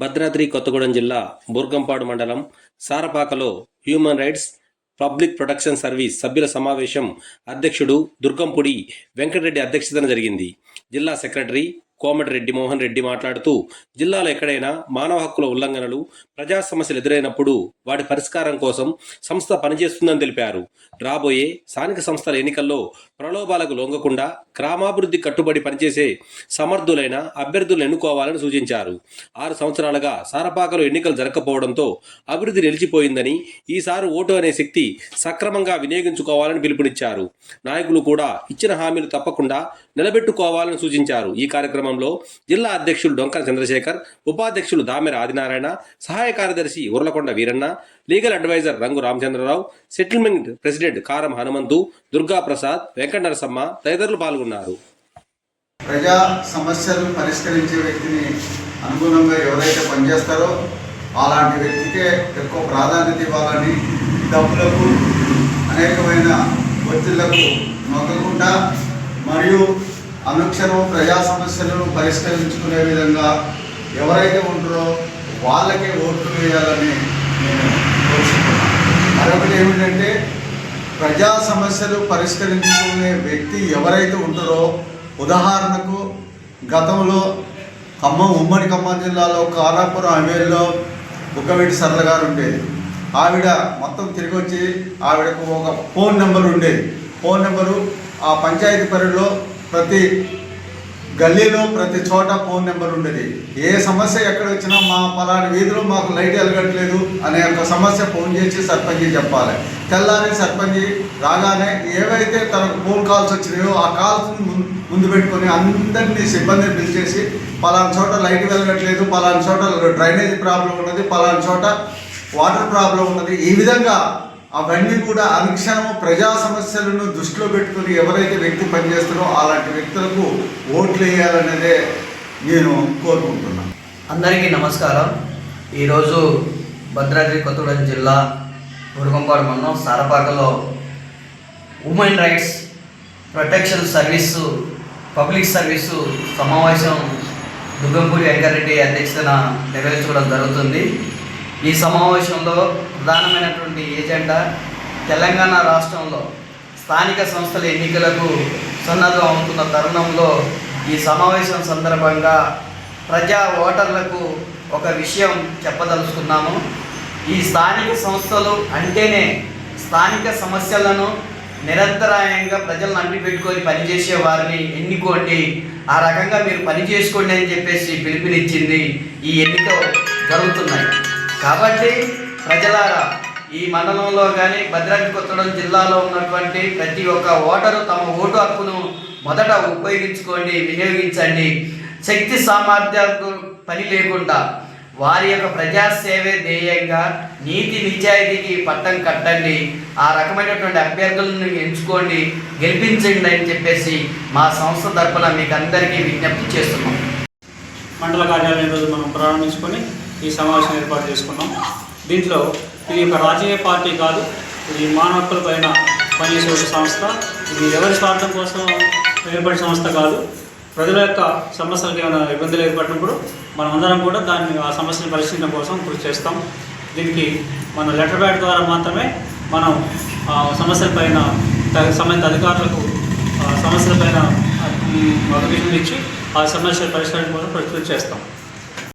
భద్రాద్రి కొత్తగూడెం జిల్లా బుర్గంపాడు మండలం సారపాకలో human rights public protection service సభ్యుల సమావేశం అధ్యక్షుడు దుర్గంపుడి వెంకటరెడ్డి అధ్యక్షతన జరిగింది. జిల్లా సెక్రటరీ కోమటిరెడ్డి మోహన్ రెడ్డి మాట్లాడుతూ జిల్లాలో ఎక్కడైనా మానవ హక్కుల ఉల్లంఘనలు ప్రజా సమస్యలు ఎదురైనప్పుడు వాటి పరిష్కారం కోసం సంస్థ పనిచేస్తుందని తెలిపారు. రాబోయే స్థానిక సంస్థల ఎన్నికల్లో ప్రలోభాలకు లొంగకుండా గ్రామాభివృద్ధి కట్టుబడి పనిచేసే సమర్థులైన అభ్యర్థులను ఎన్నుకోవాలని సూచించారు. ఆరు సంవత్సరాలుగా సారపాకలో ఎన్నికలు జరగకపోవడంతో అభివృద్ధి నిలిచిపోయిందని ఈసారి ఓటు అనే శక్తి సక్రమంగా వినియోగించుకోవాలని పిలుపునిచ్చారు. నాయకులు కూడా ఇచ్చిన హామీలు తప్పకుండా నిలబెట్టుకోవాలని సూచించారు. ఈ కార్యక్రమం కార్యక్రమంలో జిల్లా అధ్యక్షులు డొంకర చంద్రశేఖర్ ఉపాధ్యక్షులు దామెర ఆదినారాయణ సహాయ కార్యదర్శి ఉర్లకొండ వీరన్న లీగల్ అడ్వైజర్ రంగు రామచంద్రరావు సెటిల్మెంట్ ప్రెసిడెంట్ కారం హనుమంతు దుర్గా ప్రసాద్ వెంకట నరసమ్మ తదితరులు పాల్గొన్నారు. ప్రజా సమస్యలు పరిష్కరించే వ్యక్తిని అనుగుణంగా ఎవరైతే పనిచేస్తారో అలాంటి వ్యక్తికే ఎక్కువ ప్రాధాన్యత ఇవ్వాలని డబ్బులకు అనేకమైన ఒత్తిళ్ళకు నొక్కకుండా మరియు అనుక్షణం ప్రజా సమస్యలను పరిష్కరించుకునే విధంగా ఎవరైతే ఉంటారో వాళ్ళకే ఓట్లు వేయాలని నేను కోరుకుంటున్నాను. మరొకటి ఏమిటంటే ప్రజా సమస్యలు పరిష్కరించుకునే వ్యక్తి ఎవరైతే ఉంటారో ఉదాహరణకు గతంలో ఖమ్మం ఉమ్మడి ఖమ్మం జిల్లాలో కారాపురం అమేల్లో బుక్కవీటి సరళ గారు ఉండేది. ఆవిడ మొత్తం తిరిగి వచ్చి ఆవిడకు ఒక ఫోన్ నెంబర్ ఉండేది. ఫోన్ నెంబరు ఆ పంచాయతీ పరిధిలో ప్రతి గల్లీలో ప్రతి చోట ఫోన్ నెంబర్ ఉండేది. ఏ సమస్య ఎక్కడ వచ్చినా మా పలాని వీధిలో మాకు లైట్ వెలగట్లేదు అనే ఒక సమస్య ఫోన్ చేసి సర్పంచ్ చెప్పాలి. తెల్లారి సర్పంచ్ రాగానే ఏవైతే తనకు ఫోన్ కాల్స్ వచ్చినాయో ఆ కాల్స్ ముందు పెట్టుకొని అందరినీ సిబ్బందిని పిలిచేసి పలానా చోట లైట్ వెలగట్లేదు పలానా చోట డ్రైనేజ్ ప్రాబ్లం ఉన్నది పలానా చోట వాటర్ ప్రాబ్లం ఉన్నది ఈ విధంగా అవన్నీ కూడా అనుక్షణం ప్రజా సమస్యలను దృష్టిలో పెట్టుకుని ఎవరైతే వ్యక్తి పనిచేస్తారో అలాంటి వ్యక్తులకు ఓట్లు వేయాలనేదే నేను కోరుకుంటున్నాను అందరికీ నమస్కారం. ఈరోజు భద్రాద్రి కొత్తగూడెం జిల్లా మురుగంపాడు మండలం సారపాకలో women rights protection service public service సమావేశం దుగ్గంపూడి వెంకరెడ్డి అధ్యక్షతన నిర్వహించుకోవడం జరుగుతుంది. ఈ సమావేశంలో ప్రధానమైనటువంటి ఏజెండా తెలంగాణ రాష్ట్రంలో స్థానిక సంస్థల ఎన్నికలకు సన్నద్ధం అవుతున్న తరుణంలో ఈ సమావేశం సందర్భంగా ప్రజా ఓటర్లకు ఒక విషయం చెప్పదలుచుకున్నాము. ఈ స్థానిక సంస్థలు అంటేనే స్థానిక సమస్యలను నిరంతరాయంగా ప్రజలను అంటిపెట్టుకొని పనిచేసే వారిని ఎన్నుకోండి. ఆ రకంగా మీరు పని చేసుకోండి అని చెప్పేసి పిలుపునిచ్చింది ఈ ఎన్నిక జరుగుతున్నాయి. కాబట్టి ప్రజలారా ఈ మండలంలో కానీ భద్రాద్రి కొత్తగూడెం జిల్లాలో ఉన్నటువంటి ప్రతి ఒక్క ఓటరు తమ ఓటు హక్కును మొదట ఉపయోగించుకోండి వినియోగించండి. శక్తి సామర్థ్యాలకు పని లేకుండా వారి యొక్క ప్రజాసేవే ధ్యేయంగా నీతి నిజాయితీకి పట్టం కట్టండి. ఆ రకమైనటువంటి అభ్యర్థులను ఎంచుకోండి గెలిపించండి అని చెప్పేసి మా సంస్థ తరపున మీకు అందరికీ విజ్ఞప్తి చేస్తున్నాం. మండల కార్యాలయం రోజు మనం ప్రారంభించుకొని ఈ సమావేశం ఏర్పాటు చేసుకున్నాం. దీంట్లో ఇది ఒక రాజకీయ పార్టీ కాదు ఇది మానవ హక్కుల పైన పనిచేసే ఒక సంస్థ. ఇది ఎవరి స్వార్థం కోసం ఏర్పడిన సంస్థ కాదు. ప్రజల యొక్క సమస్యలకు ఏమైనా ఇబ్బందులు ఏర్పడినప్పుడు మనం అందరం కూడా దాన్ని ఆ సమస్యను పరిశీలన కోసం కృషి చేస్తాం. దీనికి మన లెటర్ బ్యాట్ ద్వారా మాత్రమే మనం ఆ సమస్యలపైన తగ- సంబంధిత అధికారులకు సమస్యలపైన ఆ, ఇచ్చి ఆ సమస్యల పరిష్కారం కోసం కృషి చేస్తాం.